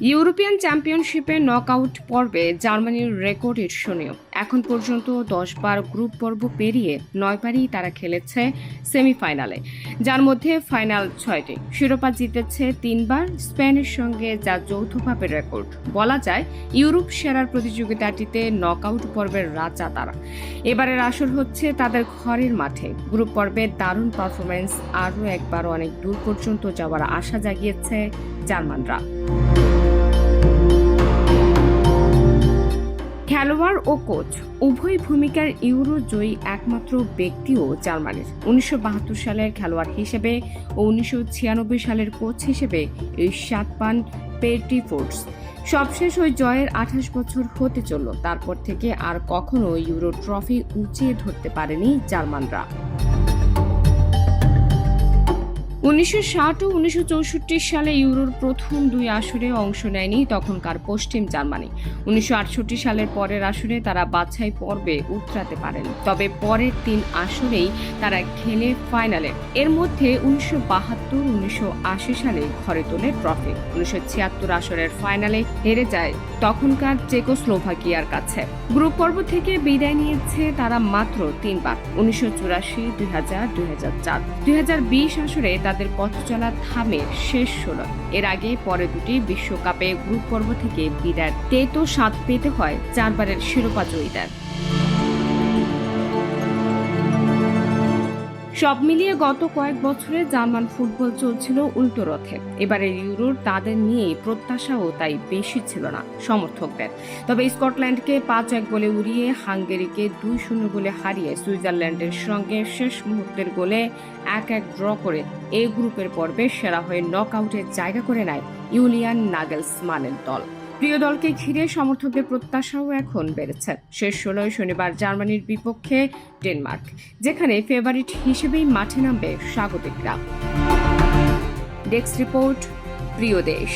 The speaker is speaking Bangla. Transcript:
ইউরোপিয়ান চ্যাম্পিয়নশিপে নকআউট পর্বে জার্মানির রেকর্ড ঈর্ষণীয় এখন পর্যন্ত দশ বার গ্রুপ পর্ব পেরিয়ে নয়বারই তারা খেলেছে সেমিফাইনালে, যার মধ্যে ফাইনাল ছয়টি। শিরোপা জিতেছে তিনবার স্পেনের সঙ্গে, যা যৌথভাবে রেকর্ড। বলা যায়, ইউরোপ সেরার প্রতিযোগিতাটিতে নকআউট পর্বের রাজা তারা। এবারের আসর হচ্ছে তাদের ঘরের মাঠে। গ্রুপ পর্বে দারুণ পারফরমেন্স আরও একবার অনেক দূর পর্যন্ত যাওয়ার আশা জাগিয়েছে জার্মানরা। খেলোয়াড় ও কোচ উভয় ভূমিকার ইউরো জয়ী একমাত্র ব্যক্তিও জার্মানির। উনিশশো বাহাত্তর সালের খেলোয়াড় হিসেবে ও উনিশশো ছিয়ানব্বই সালের কোচ হিসেবে এই সাত পান পেটি ফোর্স সবশেষ ওই জয়ের আঠাশ বছর হতে চলল, তারপর থেকে আর কখনো ইউরো ট্রফি উঁচিয়ে ধরতে পারেনি জার্মানরা। উনিশশো ষাট ও উনিশশো চৌষট্টি সালে ইউরোর প্রথম দুই আসরে অংশ নেয়নি তখনকার পশ্চিম জার্মানি। উনিশশো আটষট্টি সালের পরের আসরে তারা বাছাই পর্বে উতরাতে পারেন। তবে পরের তিন আসরেই তারা খেলে ফাইনালে। এর মধ্যে উনিশশো বাহাত্তর, উনিশশো সালে ঘরে তোলে ট্রফি। উনিশশো ছিয়াত্তর আসরের ফাইনালে হেরে যায় তখনকার চেকোস্লোভাকিয়ার কাছে। গ্রুপ পর্ব থেকে বিদায় নিয়েছে তারা মাত্র তিনবার। উনিশশো চুরাশি, দুই হাজার দুই হাজার চার। দুই হাজার বিশ আসরে তাদের পথ চলা থামে শেষ ষোলো। এর আগে পরে দুটি বিশ্বকাপে গ্রুপ পর্ব থেকে বিদায়। তেতো স্বাদ পেতে হয় চারবারের শিরোপা জয়ীদের। সব মিলিয়ে গত কয়েক বছরে জার্মান ফুটবল চলছিল উল্টো রথে। এবারের ইউরোর তাদের নিয়ে প্রত্যাশাও তাই বেশি ছিল না, সমর্থকদের। তবে স্কটল্যান্ডকে পাঁচ এক বলে উড়িয়ে, হাঙ্গেরিকে দুই শূন্য গোলে হারিয়ে সুইজারল্যান্ডের সঙ্গে শেষ মুহূর্তের গোলে এক এক ড্র করে এ গ্রুপের পর্বে সেরা হয়ে নকআউটের জায়গা করে নেয় ইউলিয়ান নাগেলসমানের দল। প্রিয় দলকে ঘিরে সমর্থকদের প্রত্যাশাও এখন বেড়েছে। শেষ ষোলোয় শনিবার জার্মানির বিপক্ষে ডেনমার্ক, যেখানে ফেভারিট হিসেবেই মাঠে নামবে স্বাগতিকরা। ডেস্ক রিপোর্ট, প্রিয় দেশ।